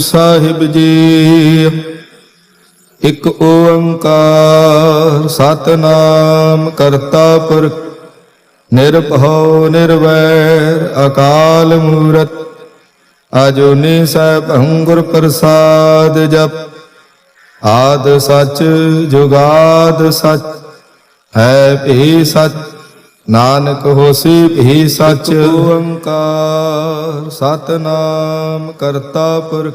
ਸਾਹਿਬ ਜੀ। ਇਕ ਓੰਕਾਰ ਸਤਨਾਮ ਕਰਤਾ ਪੁਰਖ ਨਿਰਭਉ ਨਿਰਵੈਰ ਅਕਾਲ ਮੂਰਤ, ਅਜੂਨੀ ਸੈਭੰ ਗੁਰ ਪ੍ਰਸਾਦ ਜਪ। ਆਦ ਸਚ, ਜੁਗਾਦ ਸਚ, ਹੈ ਭੀ ਸਚ, ਨਾਨਕ ਹੋਸੀ ਭੀ ਸਚ। ਓੰਕਾਰ ਸਤਨਾਮ ਕਰਤਾ ਪੁਰਖ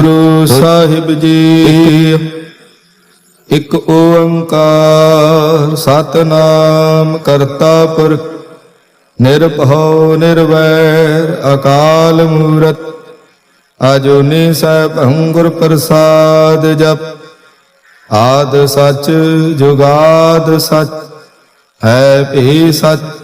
ਗੁਰੂ ਸਾਹਿਬ ਜੀ। ਇੱਕ ਓੰਕਾਰ ਸਤਨਾਮ ਕਰਤਾ ਪੁਰਖ, ਨਿਰਭਉ, ਨਿਰਵੈਰ, ਅਕਾਲ ਮੂਰਤ, ਅਜੂਨੀ ਸੈਭੰ ਗੁਰ ਪ੍ਰਸਾਦ ਜਪ। ਆਦ ਸਚ, ਜੁਗਾਦ ਸਚ, ਹੈ ਭੀ ਸਚ।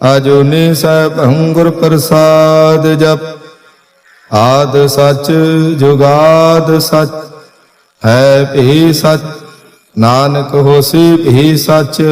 ਅਜੂਨੀ ਸੈਭੰ ਗੁਰ ਪ੍ਰਸਾਦ ਜਪ। ਆਦ ਸਚ, ਜੁਗਾਦ ਸਚ, ਹੈ ਭੀ ਸਚ। ਨਾਨਕ ਹੋਸੀ ਭੀ ਸਚ।